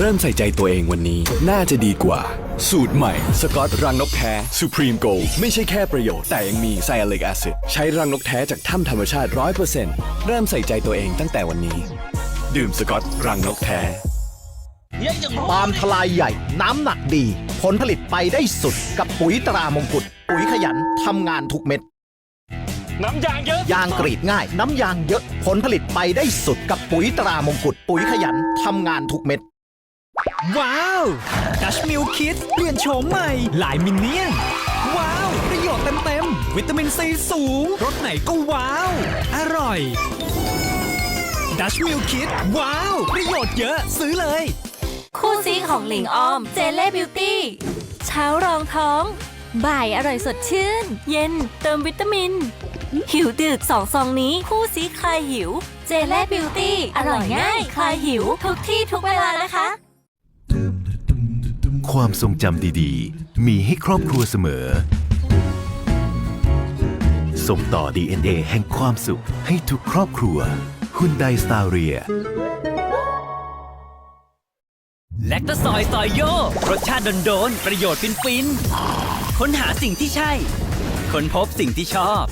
เริ่มใส่ใจตัวเองวันนี้ น่าจะดีกว่า สูตรใหม่ สกอตรังนกแท้ Supreme Gold ไม่ใช่แค่ประโยชน์ แต่ยังมีไซอาลิกแอซิดใช้รังนกแท้จากถ้ำธรรมชาติ 100%เริ่มใส่ใจตัวเองตั้งแต่วันนี้ ดื่มสกอตรังนกแท้ปาล์มทลายใหญ่ น้ำหนักดี ผลผลิตไปได้สุดกับปุ๋ยตรามงกุฎปุ๋ยขยันทำงานทุกเม็ด น้ำยางเยอะ ยางกรีดง่าย น้ำยางเยอะ ผลผลิตไปได้สุดกับปุ๋ยตรามงกุฎปุ๋ยขยันทำงานทุกเม็ด ว้าวดัชมิลคิดเปลี่ยนโฉมใหม่ หลายมินเนี่ยน ว้าว ประโยชน์เต็มๆ วิตามินซีสูง รสไหนก็ว้าว อร่อยดัชมิลคิดว้าว ประโยชน์เยอะซื้อเลย คู่ซีของหลิงออม เจเล่บิวตี้ เช้ารองท้อง บ่ายอร่อยสดชื่น เย็นเติมวิตามิน หิวดึกสองซองนี้ คู่ซีคลายหิว เจเล่บิวตี้ อร่อยง่าย คลายหิว ทุกที่ทุกเวลานะคะ ความทรงจำดีๆ มีให้ครอบครัวเสมอ ส่งต่อ DNA แห่งความสุขให้ทุกครอบครัวคุณไดสตาเรียแลคตาซอยซอยโย รสชาติโดนๆประโยชน์ฟินๆค้นหาสิ่งที่ใช่ ค้นพบสิ่งที่ชอบ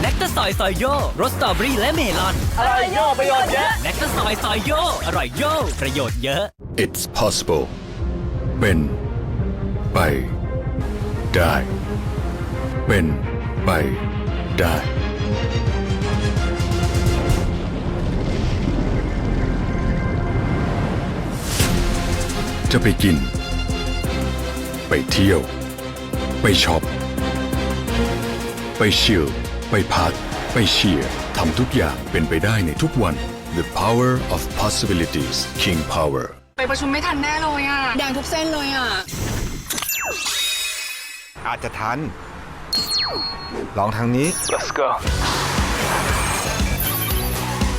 แลคตาซอยซอยโยรสสตรอเบอรี่และเมลอน อร่อยโยประโยชน์เยอะแลคตาซอยซอยโยอร่อยโยประโยชน์เยอะ It's possible เป็น ไป ได้ เป็นไปได้ จะไปกิน ไปเที่ยว ไปช็อป ไปชิลไปพัก ไปเชียร์ทำทุกอย่างเป็นไปได้ในทุกวัน The power of possibilities King Power ไปประชุมไม่ทันแน่เลยอะ แดงทุกเส้นเลยอะ อาจจะทัน ลองทางนี้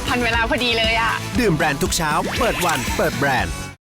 ทันเวลาพอดีเลยอะ ดื่มแบรนด์ทุกเช้า เปิดวัน เปิดแบรนด์